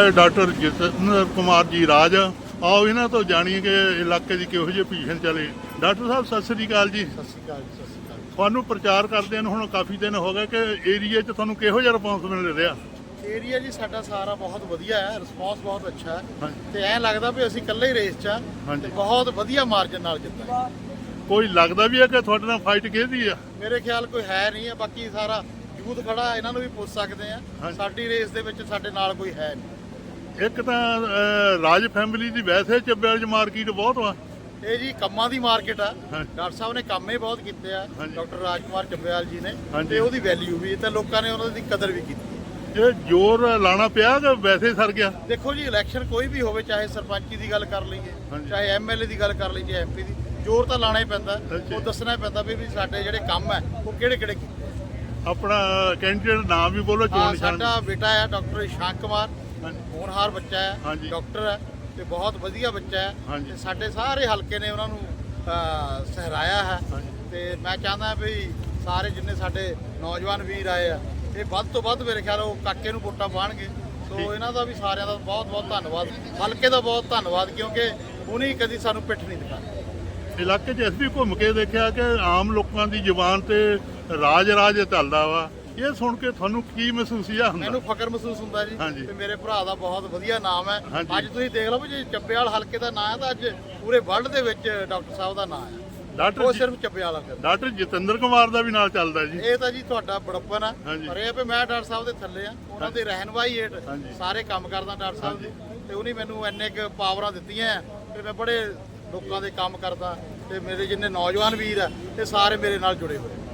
Doctor Jatinder Kumar ji ਰਾਜ ਆਓ ਇਹਨਾਂ ਤੋਂ ਜਾਣੀਏ ਕਿ ਇਲਾਕੇ ਦੀ ਕਿਹੋ ਜਿਹੀ ਪੋਜੀਸ਼ਨ ਚੱਲੇ ਡਾਕਟਰ ਸਾਹਿਬ ਸਤਿ ਸ੍ਰੀ ਅਕਾਲ ਜੀ। ਸਤਿ ਸ਼੍ਰੀ ਅਕਾਲ ਜੀ ਸਤਿ ਸ਼੍ਰੀ ਅਕਾਲ। ਤੁਹਾਨੂੰ ਪ੍ਰਚਾਰ ਕਰਦੇ ਨੂੰ ਹੁਣ ਕਾਫੀ ਦਿਨ ਹੋ ਗਏ ਕਿ ਏਰੀਆ 'ਚ ਤੁਹਾਨੂੰ ਕਿਹੋ ਜਿਹਾ ਰਿਸਪੌਂਸ ਮਿਲ ਰਿਹਾ? ਏਰੀਆ ਜੀ ਸਾਡਾ ਸਾਰਾ ਬਹੁਤ ਵਧੀਆ ਹੈ ਰਿਸਪੌਂਸ ਬਹੁਤ ਅੱਛਾ ਹੈ। ਤੇ ਐਂ ਲੱਗਦਾ ਵੀ ਅਸੀਂ ਇਕੱਲੇ ਹੀ ਰੇਸ 'ਚ ਆ। ਤੇ ਬਹੁਤ ਵਧੀਆ ਮਾਰਜਨ ਨਾਲ ਜਿੱਤਾਂਗੇ ਕੋਈ ਲੱਗਦਾ ਵੀ ਹੈ ਕਿ ਤੁਹਾਡੇ ਨਾਲ ਫਾਈਟ ਕਿਹਦੀ ਆ? ਮੇਰੇ ਖਿਆਲ ਕੋਈ ਹੈ ਨਹੀਂ ਹੈ ਬਾਕੀ ਸਾਰਾ ਯੂਥ ਖੜਾ ਇਹਨਾਂ ਨੂੰ ਵੀ ਪੁੱਛ ਸਕਦੇ ਆ। ਸਾਡੀ ਰੇਸ ਦੇ ਵਿੱਚ ਸਾਡੇ ਨਾਲ ਕੋਈ ਹੈ ਨਹੀਂ। ਇੱਕ ਤਾਂ ਅਹ, ਰਾਜ ਫੈਮਿਲੀ ਦੀ ਵੈਸੇ ਚੱਬਿਆਲ 'ਚ ਮਾਰਕੀਟ ਬਹੁਤ ਵਾ ਇਹ ਜੀ ਕੰਮਾਂ ਦੀ ਮਾਰਕੀਟ ਆ ਹਾਂਜੀ। ਡਾਕਟਰ ਸਾਹਿਬ ਨੇ ਕੰਮ ਹੀ ਬਹੁਤ ਕੀਤੇ ਆ ਹਾਂਜੀ। ਡਾਕਟਰ ਰਾਜਕੁਮਾਰ ਚੱਬੇਵਾਲ ਜੀ ਨੇ ਹਾਂਜੀ। ਤੇ ਉਹਦੀ ਵੈਲਿਊ ਵੀ ਤੇ ਲੋਕਾਂ ਨੇ ਉਹਨਾਂ ਦੀ ਕਦਰ ਵੀ ਕੀਤੀ ਇਹ ਜ਼ੋਰ ਲਾਣਾ ਪਿਆ ਕਿ ਵੈਸੇ ਹੀ ਸਰ ਗਿਆ ਦੇਖੋ ਜੀ ਇਲੈਕਸ਼ਨ ਕੋਈ ਵੀ ਹੋਵੇ ਚਾਹੇ ਸਰਪੰਚੀ ਦੀ ਗੱਲ ਕਰ ਲਈਏ ਹਾਂਜੀ। ਚਾਹੇ ਐਮਐਲਏ ਦੀ ਗੱਲ ਕਰ ਲਈਏ ਐਮਪੀ ਦੀ ਜ਼ੋਰ ਤਾਂ ਲਾਣਾ ਹੀ ਪੈਂਦਾ ਅੱਛਾ। ਉਹ ਦੱਸਣਾ ਹੀ ਪੈਂਦਾ ਵੀ ਵੀ ਸਾਡੇ ਜਿਹੜੇ ਕੰਮ ਹੈ ਉਹ ਕਿਹੜੇ ਕਿਹੜੇ ਕੀਤੇ ਆਪਣਾ ਕੈਂਡੀਡੇਟ ਨਾਮ ਵੀ ਬੋਲੋ ਚੋਣ ਹਾਂ ਨਿਸ਼ਾਨ ਸਾਡਾ ਬੇਟਾ ਹੈ ਡਾਕਟਰ ਇਸ਼ਾਂਕ ਕੁਮਾਰ। ਹੋਣਹਾਰ ਬੱਚਾ ਹੈ ਹਾਂਜੀ। ਡਾਕਟਰ ਹੈ ਤੇ ਬਹੁਤ ਵਧੀਆ ਬੱਚਾ ਹੈ। ਹਾਂਜੀ। ਤੇ ਸਾਡੇ ਸਾਰੇ ਹਲਕੇ ਨੇ ਉਹਨਾਂ ਨੂੰ ਸਹਰਾਇਆ ਹੈ। ਹਾਂਜੀ। ਤੇ ਮੈਂ ਚਾਹੁੰਦਾ ਵੀ ਸਾਰੇ ਜਿੰਨੇ ਸਾਡੇ ਨੌਜਵਾਨ ਵੀਰ ਆਏ ਆ ਇਹ ਵੱਧ ਤੋਂ ਵੱਧ ਮੇਰੇ ਖਿਆਲ ਉਹ ਕਾਕੇ ਨੂੰ ਵੋਟਾਂ ਪਾਣਗੇ ਸੋ ਇਹਨਾਂ ਦਾ ਵੀ ਸਾਰਿਆਂ ਦਾ ਬਹੁਤ ਬਹੁਤ ਧੰਨਵਾਦ। ਹਲਕੇ ਦਾ ਬਹੁਤ ਧੰਨਵਾਦ ਕਿਉਂਕਿ ਉਹਨੇ ਕਦੀ ਸਾਨੂੰ ਪਿੱਠ ਨਹੀਂ ਦਿਖਾਈ ਇਲਾਕੇ 'ਚ ਅਸੀਂ ਵੀ ਘੁੰਮ ਕੇ ਦੇਖਿਆ ਕਿ ਆਮ ਲੋਕਾਂ ਦੀ ਜ਼ੁਬਾਨ ਤੇ ਰਾਜ ਰਾਜ ਚੱਲਦਾ ਵਾ। ਇਹ ਸੁਣ ਕੇ ਤੁਹਾਨੂੰ ਕੀ ਮਹਿਸੂਸੀਆ ਹੁੰਦਾ? ਮੈਨੂੰ ਫਖਰ ਮਹਿਸੂਸ ਹੁੰਦਾ ਜੀ। ਤੇ ਮੇਰੇ ਭਰਾ ਦਾ ਬਹੁਤ ਵਧੀਆ ਨਾਮ ਹੈ। ਹਾਂਜੀ। ਅੱਜ ਤੁਸੀਂ ਦੇਖ ਲਓ ਵੀ ਜੇ ਚੱਬੇਵਾਲ ਹਲਕੇ ਦਾ ਨਾਮ ਹੈ ਤਾਂ ਅੱਜ ਪੂਰੇ ਵਰਲਡ ਦੇ ਵਿੱਚ ਡਾਕਟਰ ਸਾਹਿਬ ਦਾ ਨਾਮ ਹੈ। ਡਾਕਟਰ ਉਹ ਜੀ- ਸਿਰਫ ਚੱਬੇਵਾਲ ਹਲਕੇ ਦਾ। ਡਾਕਟਰ ਜਤਿੰਦਰ ਕੁਮਾਰ ਦਾ ਵੀ ਨਾਲ ਚੱਲਦਾ ਜੀ। ਇਹ ਤਾਂ ਜੀ ਤੁਹਾਡਾ ਬੜਪਨ ਆ ਹਾਂਜੀ। ਪਰ ਇਹ ਆ ਵੀ ਮੈਂ ਡਾਕਟਰ ਸਾਹਿਬ ਦੇ ਥੱਲੇ ਆ ਉਹਨਾਂ ਦੇ ਰਹਿਨਵਾਈ ਹੇਠ ਹਾਂਜੀ। ਸਾਰੇ ਕੰਮ ਕਰਦਾ ਡਾਕਟਰ ਸਾਹਿਬ ਦੇ ਤੇ ਉਹਨੇ ਮੈਨੂੰ ਇੰਨੇ ਕੁ ਪਾਵਰਾਂ ਦਿੱਤੀਆਂ ਆ ਤੇ ਮੈਂ ਬੜੇ ਲੋਕਾਂ ਦੇ ਕੰਮ ਕਰਦਾ ਤੇ ਮੇਰੇ ਜਿੰਨੇ ਨੌਜਵਾਨ ਵੀਰ ਆ ਇਹ ਸਾਰੇ ਮੇਰੇ ਨਾਲ ਜੁੜੇ ਹੋਏ।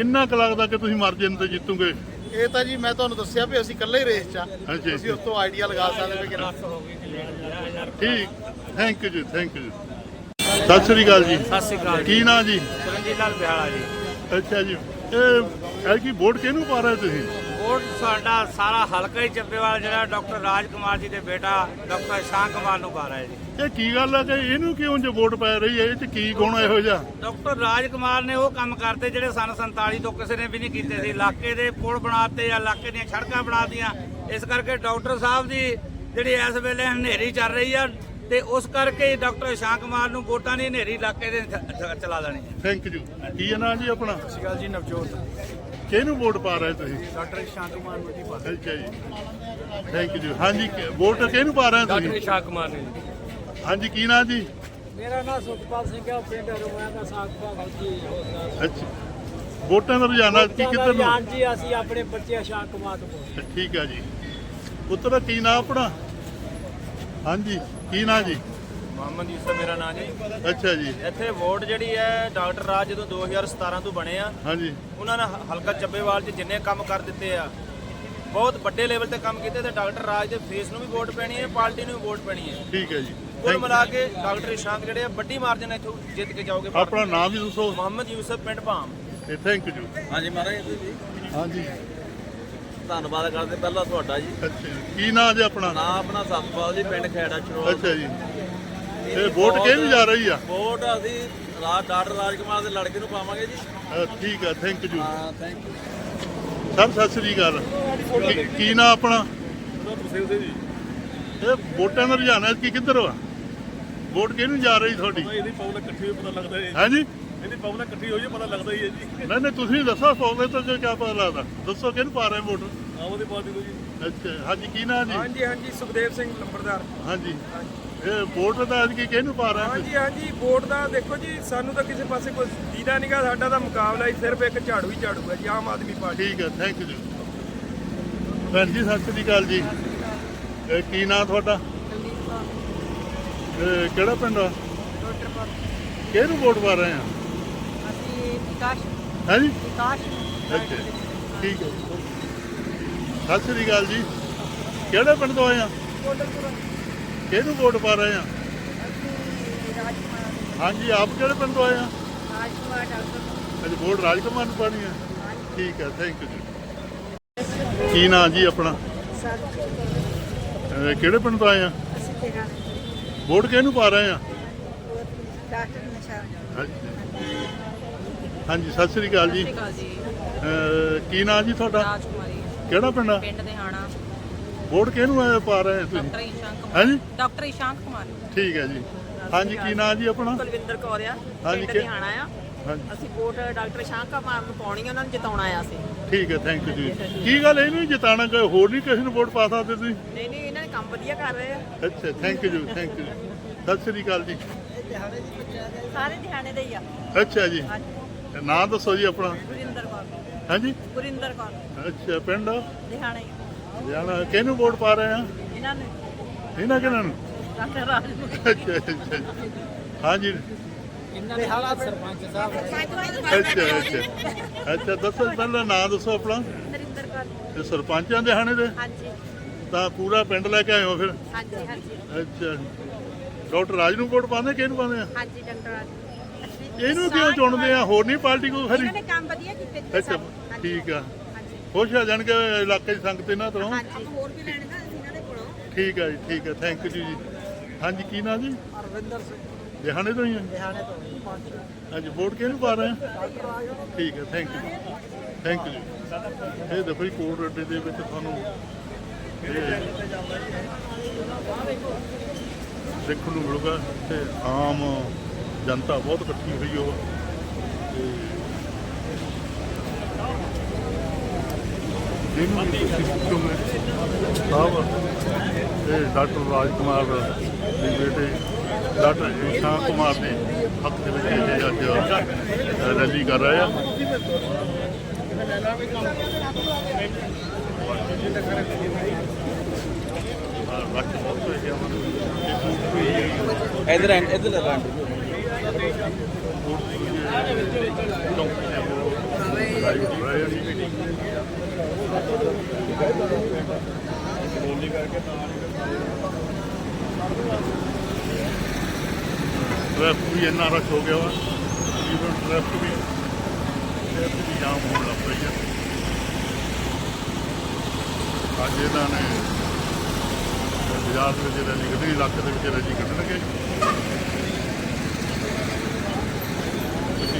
ਕਿੰਨਾ ਕੁ ਲੱਗਦਾ ਕਿ ਤੁਸੀਂ ਮਾਰਜਨ ਤੇ ਜਿੱਤੋਗੇ? ਇਹ ਤਾਂ ਜੀ ਮੈਂ ਤੁਹਾਨੂੰ ਦੱਸਿਆ ਵੀ ਅਸੀਂ ਇਕੱਲੇ ਹੀ ਰੇਸ 'ਚ ਆ। ਅੱਛਾ ਜੀ। ਤੁਸੀਂ ਉਸ ਤੋਂ ਆਈਡੀਆ ਲਗਾ ਸਕਦੇ ਵੀ ਕਿੰਨਾ ਠੀਕ। ਥੈਂਕ ਯੂ ਜੀ ਥੈਂਕ ਯੂ ਸਤਿ ਸ੍ਰੀ ਅਕਾਲ ਜੀ। ਸਤਿ ਸ਼੍ਰੀ ਅਕਾਲ ਜੀ। ਕੀ ਨਾਂ ਜੀ? ਚਰਨਜੀਤ ਲਾਲ ਬਿਹਾਲਾ ਜੀ। ਅੱਛਾ ਜੀ। ਇਹ ਐ ਕੀ ਵੋਟ ਕਿਹਨੂੰ ਪਾ ਰਹੇ ਤੁਸੀਂ? ਵੋਟ ਸਾਡਾ ਸਾਰਾ ਹਲਕਾ ਹੀ ਚੱਬੇਵਾਲ ਜਿਹੜਾ ਡਾਕਟਰ ਰਾਜ ਕੁਮਾਰ ਜੀ ਦੇ ਬੇਟਾ ਡਾਕਟਰ ਸ਼ਾਂਕ ਕੁਮਾਰ ਨੂੰ ਪਾ ਰਿਹਾ ਜੀ। ਇਹ ਕੀ ਗੱਲ ਹੈ ਕਿ ਇਹਨੂੰ ਕਿਉਂ ਜੇ ਵੋਟ ਪੈ ਰਹੀ ਹੈ? ਇਹ ਚ ਕੀ ਗੁਣ ਇਹੋ ਜਿਹਾ? ਡਾਕਟਰ ਰਾਜ ਕੁਮਾਰ ਨੇ ਉਹ ਕੰਮ ਕਰਤੇ ਜਿਹੜੇ ਸਨ 47 ਤੋਂ ਕਿਸੇ ਨੇ ਵੀ ਨਹੀਂ ਕੀਤੇ ਸੀ। ਇਲਾਕੇ ਦੇ ਪੁਲ ਬਣਾਤੇ ਜਾਂ ਇਲਾਕੇ ਦੀਆਂ ਸੜਕਾਂ ਬਣਾਤੀਆਂ। ਇਸ ਕਰਕੇ ਡਾਕਟਰ ਸਾਹਿਬ ਦੀ ਜਿਹੜੀ ਇਸ ਵੇਲੇ ਹਨੇਰੀ ਚੱਲ ਰਹੀ ਆ। ਤੇ ਉਸ ਕਰਕੇ ਡਾਕਟਰ ਸ਼ਾਂਕ ਕੁਮਾਰ ਨੂੰ ਵੋਟਾਂ ਦੀ ਹਨੇਰੀ ਇਲਾਕੇ ਦੇ ਚਲਾ ਦੇਣੀ ਹੈ। ਥੈਂਕ ਯੂ ਕੀ ਹੈ ਨਾਂ ਜੀ ਆਪਣਾ? ਸ਼ਿਕਾਲ ਜੀ ਨਵਜੋਤ। ਕਿਹਨੂੰ ਵੋਟ ਪਾ ਰਹੇ ਤੁਸੀਂ? ਡਾਕਟਰ ਸ਼ਾਂਤ ਕੁਮਾਰ ਨੂੰ ਜੀ ਅੱਛਾ ਜੀ। ਥੈਂਕ ਯੂ ਹਾਂਜੀ ਕਿ- ਵੋਟ ਕਿਹਨੂੰ ਪਾ ਰਹੇ ਤੁਸੀਂ? ਸ਼ਾਂਕ ਕੁਮਾਰ ਨੇ ਹਾਂਜੀ ਕੀ ਨਾਂ ਜੀ? ਮੇਰਾ ਨਾਮ ਸੁਖਪਾਲ ਸਿੰਘ ਹੈ ਪਿੰਡ ਰੁਮਾਇਆ ਦਾ ਸਾਖਪਾ ਫੌਜੀ ਅੱਛਾ। ਵੋਟਾਂ ਦਾ ਰੁਝਾਨ ਕੀ ਕਿੱਧਰ ਨੂੰ? ਹਾਂਜੀ ਅਸੀਂ ਆਪਣੇ ਬੱਚੇ ਅਸ਼ਾਕ ਕੁਮਾਰ ਤੋਂ ਠੀਕ ਹੈ ਜੀ। ਪੁੱਤਰ ਕੀ ਨਾਂ ਆਪਣਾ? ਹਾਂਜੀ। ਕੀ ਨਾਂ ਜੀ? ਮੁਹੰਮਦ ਯੂਸਫ ਮੇਰਾ ਨਾਮ ਜੀ। ਅੱਛਾ ਜੀ। ਇੱਥੇ ਵੋਟ ਜਿਹੜੀ ਹੈ ਡਾਕਟਰ ਰਾਜ ਜਦੋਂ 2017 ਤੋਂ ਬਣੇ ਆ ਹਾਂਜੀ। ਉਹਨਾਂ ਨੇ ਹਲਕਾ ਚੱਬੇਵਾਲ 'ਚ ਜਿੰਨੇ ਕੰਮ ਕਰ ਦਿੱਤੇ ਆ ਬਹੁਤ ਵੱਡੇ ਲੈਵਲ ਤੇ ਕੰਮ ਕੀਤੇ ਤੇ ਡਾਕਟਰ ਰਾਜ ਦੇ ਫੇਸ ਨੂੰ ਵੀ ਵੋਟ ਪੈਣੀ ਹੈ ਪਾਰਟੀ ਨੂੰ ਵੀ ਵੋਟ ਪੈਣੀ ਹੈ। ਠੀਕ ਹੈ ਜੀ। ਕੁੱਲ. ਮਿਲਾ ਕੇ ਡਾਕਟਰ ਇਸ਼ਾਂਕ ਜਿਹੜੇ ਆ ਵੱਡੀ ਮਾਰਜਨ ਇੱਥੋਂ ਜਿੱਤ ਕੇ ਜਾਓਗੇ ਆਪਣਾ ਨਾਮ ਵੀ ਦੱਸੋ। ਮੁਹੰਮਦ ਯੂਸਫ ਪਿੰਡ ਭਾਮ। ਤੇ ਥੈਂਕ ਯੂ ਹਾਂਜੀ ਮਹਾਰਾਜ। ਜੀ ਹਾਂਜੀ। ਧੰਨਵਾਦ ਕਰਦੇ ਪਹਿਲਾਂ ਤੁਹਾਡਾ ਜੀ। ਅੱਛਾ ਜੀ। ਕੀ ਨਾਂ ਜੀ ਆਪਣਾ? ਨਾਮ ਆਪਣਾ ਸਤਪਾਲ ਜੀ ਪਿੰਡ ਖੈੜਾ ਚਰੋਲ। ਅੱਛਾ ਜੀ। ਇਹ ਵੋਟ ਕਿਹਨੂੰ ਜਾ ਰਹੀ ਆ? ਵੋਟ ਅਸੀਂ ਰਾਜ ਡਾਕਟਰ ਰਾਜਕੁਮਾਰ ਦੇ ਲੜਕੇ ਨੂੰ ਪਾਵਾਂਗੇ ਜੀ। ਅ, ਠੀਕ ਆ ਥੈਂਕ ਯੂ ਹਾਂ ਥੈਂਕ ਯੂ ਸਰ ਸਤਿ ਸ੍ਰੀ ਅਕਾਲ। ਕੀ- ਕੀ ਨਾਂ ਆਪਣਾ? ਇਹ ਵੋਟਾਂ ਦਾ ਰੁਝਾਨ ਹੈ ਕੀ ਕਿੱਧਰ ਵਾ ਵੋਟ ਕਿਹਨੂੰ ਜਾ ਰਹੀ ਤੁਹਾਡੀ? ਇਹਦੀ ਪਬਲਿਕ ਇਕੱਠੀ ਹੋਈ ਪਤਾ ਲੱਗਦਾ ਹੈ ਹਾਂਜੀ ਇਹਦੀ ਪਬਲਿਕ ਇਕੱਠੀ ਹੋਈ ਹੈ ਪਤਾ ਲੱਗਦਾ ਹੀ ਹੈ ਜੀ। ਨਹੀਂ ਨਹੀਂ ਤੁਸੀਂ ਦੱਸੋ ਸੋਚਦੇ ਤਾਂ ਜੋ ਕਿਆ ਪਤਾ ਲੱਗਦਾ। ਦੱਸੋ ਕਿਹਨੂੰ ਪਾ ਰਹੇ ਵੋਟ? ਆਮ ਆਦਮੀ ਪਾਰਟੀ ਜੀ। ਅੱਛਾ ਹਾਂਜੀ ਕੀ ਨਾਂ ਜੀ? ਹਾਂਜੀ ਹਾਂਜੀ ਸੁਖਦੇਵ ਸਿੰਘ ਲੰਬਰਦਾਰ ਹਾਂਜੀ। ਇਹ ਵੋਟ ਦਾ ਅੱਜ ਕੀ ਕਿਹਨੂੰ ਪਾ ਰਹੇ ਹਾਂਜੀ ਹਾਂਜੀ ਵੋਟ ਦਾ ਦੇਖੋ ਜੀ ਸਾਨੂੰ ਤਾਂ ਕਿਸੇ ਪਾਸੇ ਕੋਈ ਦੀਦਾ ਨਹੀਂਗਾ ਸਾਡਾ ਤਾਂ ਮੁਕਾਬਲਾ ਹੀ ਸਿਰਫ ਇੱਕ ਝਾੜੂ ਹੀ ਝਾੜੂ ਹੈ ਜੀ ਆਮ ਆਦਮੀ ਪਾਰਟੀ। ਠੀਕ ਹੈ ਥੈਂਕ ਯੂ ਭੈਣ ਜੀ ਸਤਿ ਸ੍ਰੀ ਅਕਾਲ ਜੀ। ਇਹ ਕੀ ਨਾਂ ਤੁਹਾਡਾ? ਕਿਹੜਾ ਪਿੰਡ ਆ? ਕਿਹਨੂੰ ਵੋਟ ਪਾ ਰਹੇ ਆ? ਵਿਕਾਸ। ਹੈ ਜੀ ਵਿਕਾਸ। ਅੱਛਾ। ਠੀਕ ਹੈ ਸਤਿ ਸ੍ਰੀ ਅਕਾਲ ਜੀ। ਕਿਹੜੇ ਪਿੰਡ ਤੋਂ ਆਏ ਆ? ਕਿਹਨੂੰ ਵੋਟ ਪਾ ਰਹੇ ਆ? ਹਾਂਜੀ ਆਪ ਕਿਹੜੇ ਪਿੰਡ ਤੋਂ ਆਏ ਆ? ਡਾਕਟਰ ਅੱਜ ਵੋਟ ਰਾਜਕੁਮਾਰ ਨੂੰ ਪਾਣੀ ਆ। ਠੀਕ ਹੈ ਥੈਂਕ ਯੂ ਜੀ। ਕੀ ਨਾਂ ਜੀ ਆਪਣਾ? ਸਰ ਕਿਹੜੇ ਪਿੰਡ ਤੋਂ ਆਏ ਆ? ਅਸੀਂ ਤੇਰਾ ਵੋਟ ਕਿਹਨੂੰ ਪਾ ਰਹੇ ਆ? ਡਾਕਟਰ ਨਸ਼ਾ ਹਾਂਜੀ ਹਾਂਜੀ ਸਤਿ ਸ੍ਰੀ ਅਕਾਲ ਜੀ। ਅਕਾਲ ਜੀ। ਅਹ ਕੀ ਨਾਂ ਜੀ ਤੁਹਾਡਾ? ਰਾਜਕੁਮਾਰੀ। ਕਿਹੜਾ ਪਿੰਡ ਆ? ਪਿੰਡ ਦੇ ਹਾਣਾ ਵੋਟ ਕਿਹਨੂੰ ਅਹ, ਪਾ ਰਹੇ ਤੁਸੀਂ? ਡਾਕਟਰ ਇਸ਼ਾਂਕ ਕੁਮਾਰ। ਹਾਂਜੀ? ਡਾਕਟਰ ਇਸ਼ਾਂਕ ਕੁਮਾਰ। ਠੀਕ ਹੈ ਜੀ। ਹਾਂਜੀ ਕੀ ਨਾਂ ਜੀ ਆਪਣਾ? ਕੁਲਵਿੰਦਰ ਕੌਰ ਆ। ਹਾਂਜੀ, ਪਿੰਡ ਕਿ- ਦਿਹਾਣਾ ਆ। ਹਾਂਜੀ। ਅਸੀਂ ਵੋਟ ਡਾਕਟਰ ਸ਼ਾਂਕਾ ਮਾਰ ਨੂੰ ਪਾਉਣੀ ਆ, ਉਹਨਾਂ ਨੂੰ ਜਿਤਾਉਣਾ ਆ ਅਸੀਂ। ਠੀਕ ਹੈ ਥੈਂਕ ਯੂ ਜੀ। ਕੀ ਗੱਲ ਇਹਨੂੰ ਹੀ ਜਿਤਾਣਾ ਕੋਈ ਹੋਰ ਨਹੀਂ ਕਿਸੇ ਨੂੰ ਵੋਟ ਪਾ ਸਕਦੇ ਤੁਸੀਂ? ਨਹੀਂ ਨਹੀਂ ਇਹਨਾਂ ਨੇ ਕੰਮ ਵਧੀਆ ਕਰ ਰਹੇ ਆ। ਅੱਛਾ ਥੈਂਕ ਯੂ ਥੈਂਕ ਯੂ ਸਤਿ ਸ੍ਰੀ ਅਕਾਲ ਜੀ। ਸਾਰੇ ਦਿਹਾਣੇ ਦੇ ਹੀ ਆ। ਅੱਛਾ ਜੀ। ਹਾਂਜੀ। ਨਾਂ ਦੱਸੋ ਜੀ ਆਪਣਾ। ਗੁਰਿੰਦਰ ਕੌਰ। ਹਾਂਜੀ? ਗੁਰਿੰਦਰ ਕੌਰ। ਅੱਛਾ ਪਿੰਡ? ਦਿਹਾਣੇ ਹੀ। ਜਾਣਾ ਕਿਹਨੂੰ ਵੋਟ ਪਾ ਰਹੇ ਆ? ਇਹਨਾਂ ਨੇ। ਇਹਨਾਂ ਕਿਹਨਾਂ ਨੂੰ? ਡਾਕਟਰ ਰਾਜ ਨੂੰ। ਅੱਛਾ ਅੱਛਾ ਜੀ। ਹਾਂਜੀ। ਅੱਛਾ ਅੱਛਾ। ਅੱਛਾ ਦੱਸੋ ਪਹਿਲਾਂ ਨਾਂ ਦੱਸੋ ਆਪਣਾ। ਨਰਿੰਦਰ ਕੌਰ। ਤੇ ਸਰਪੰਚਾਂ ਦੇ ਹਾਣੇ ਦੇ? ਹਾਂਜੀ। ਤਾਂ ਪੂਰਾ ਪਿੰਡ ਲੈ ਕੇ ਆਏ ਹੋ ਫਿਰ? ਹਾਂਜੀ ਹਾਂਜੀ। ਅੱਛਾ। ਡਾਕਟਰ ਰਾਜ ਨੂੰ ਵੋਟ ਪਾਉਂਦੇ ਕਿਹਨੂੰ ਪਾਉਂਦੇ ਆ? ਹਾਂਜੀ ਡਾਕਟਰ ਰਾਜ ਇਹਨੂੰ ਕਿਉਂ ਚੁਣਦੇ ਆ? ਹੋਰ ਨਹੀਂ ਪਾਰਟੀ ਕੋਈ ਖਰੀ ਇਹਨਾਂ ਨੇ ਕੰਮ ਵਧੀਆ ਕੀਤੇ ਜੀ ਅੱਛਾ। ਹਾਂਜੀ। ਠੀਕ ਆ। ਹਾਂਜੀ। ਖੁਸ਼ ਆ ਜਾਣ ਕੇ ਇਲਾਕੇ ਦੀ ਸੰਗਤ ਇਹਨਾਂ ਤੋਂ ਹਾਂਜੀ। ਹੋਰ ਵੀ ਲੈਣੇ ਨਾ ਅਸੀਂ ਇਹਨਾਂ ਦੇ ਕੋਲੋਂ। ਠੀਕ ਆ ਜੀ ਠੀਕ ਆ। ਥੈਂਕ ਯੂ ਜੀ ਹਾਂਜੀ ਕੀ ਨਾਂ ਜੀ? ਅਰਵਿੰਦਰ ਸਿੰਘ। ਦਿਹਾਣੇ ਤੋਂ ਹੀ ਆ? ਦਿਹਾਣੇ ਤੋਂ ਪੰਜ ਹਾਂਜੀ ਵੋਟ ਕਿਹਨੂੰ ਪਾ ਰਹੇ ਆ? ਠੀਕ ਹੈ ਥੈਂਕ ਯੂ ਥੈਂਕ ਯੂ ਇਹ ਦੇਖੋ ਜੀ ਕੋਟ ਅੱਡੇ ਦੇ ਵਿੱਚ ਤੁਹਾਨੂੰ ਇਹ ਦੇਖਣ ਨੂੰ ਮਿਲੂਗਾ ਤੇ ਆਮ ਜਨਤਾ ਬਹੁਤ ਇਕੱਠੀ ਹੋਈ ਹੋ ਜਿਹਨੂੰ ਵੀ ਤੁਸੀਂ ਪੁੱਛੋਗੇ ਸਾਹਿਬ ਇਹ ਡਾਕਟਰ ਰਾਜ ਕੁਮਾਰ ਦੇ ਬੇਟੇ, ਡਾਕਟਰ ਇਸ਼ਾਂ ਕੁਮਾਰ ਦੇ ਹੱਕ ਦੇ ਵਿੱਚ ਅੱਜ ਰੈਲੀ ਕਰ ਰਹੇ ਆ। ਇਧਰ ਇਧਰ ਲੈ ਟ੍ਰੈਫਿਕ ਵੀ ਇੰਨਾ ਰਸ਼ ਹੋ ਗਿਆ ਵਾ। ਈਵਨ ਟ੍ਰੈਫਿਕ ਵੀ ਟ੍ਰੈਫਿਕ ਵੀ ਜਾਮ ਹੋਣ ਲੱਗ ਪਈ ਆ। ਅੱਜ ਇਹਨਾਂ ਨੇ ਬਾਜ਼ਾਰ ਦੇ ਵਿੱਚ ਰੈਲੀ ਕੱਢੀ, ਇਲਾਕੇ ਦੇ ਵਿੱਚ ਰੈਲੀ ਕੱਢਣਗੇ ਤੁਸੀਂ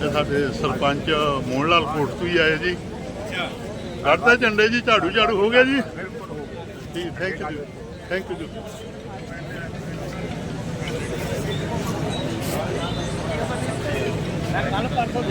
ਤੇ ਸਾਡੇ ਸਰਪੰਚ ਮੋਹਨ ਲਾਲ ਕੋਟ ਤੋਂ ਹੀ ਆਏ ਜੀ। ਕੱਢਦਾ ਝੰਡੇ ਜੀ, ਝਾੜੂ ਝਾੜੂ ਹੋ ਗਿਆ ਜੀ? ਠੀਕ thank you thank you doctor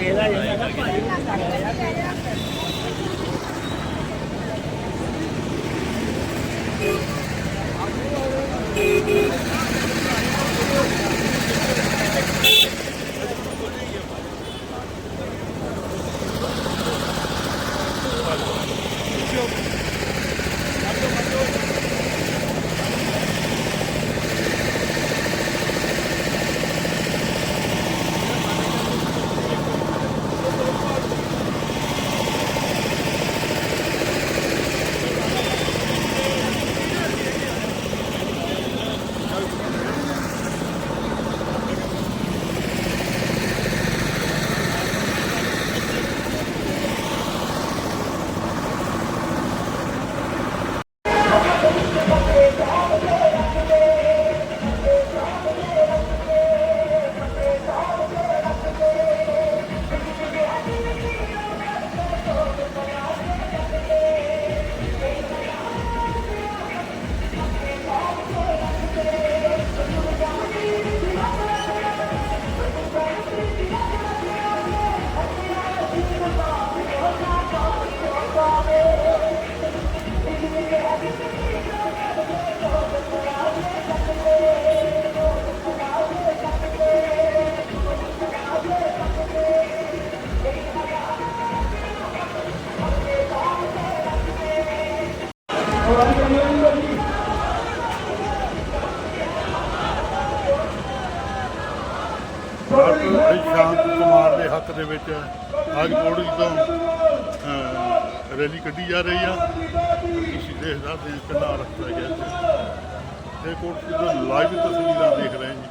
Shant Kumar ਦੇ ਹੱਕ ਦੇ ਵਿੱਚ ਅੱਜ ਕੋੜੀ ਤੋਂ ਰੈਲੀ ਕੱਢੀ ਜਾ ਰਹੀ ਆ। ਤੁਸੀਂ ਦੇਖ ਸਕਦੇ ਹੋ ਕਿੰਨਾ ਰਸਤਾ ਗਿਆ ਇੱਥੇ। ਇਹ ਕੋਰਟ ਦੀ ਲਾਈਵ ਤਸਵੀਰਾਂ ਦੇਖ ਰਹੇ ਜੀ।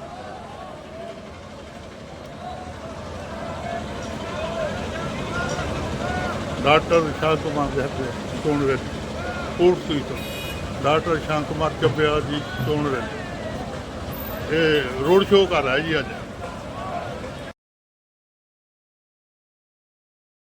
ਡਾਕਟਰ ਸ਼ਾਂਤ ਕੁਮਾਰ ਦੇ ਹੱਥੇ ਚੋਣ ਰੈਲੀ ਕੋਰਟ ਤੋਂ। ਡਾਕਟਰ ਸ਼ਾਂਤ ਕੁਮਾਰ ਚੱਬਿਆ ਜੀ ਚੋਣ ਰੈਲੀ। ਇਹ ਰੋਡ ਸ਼ੋਅ ਕਰ ਰਿਹਾ ਜੀ ਅੱਜ।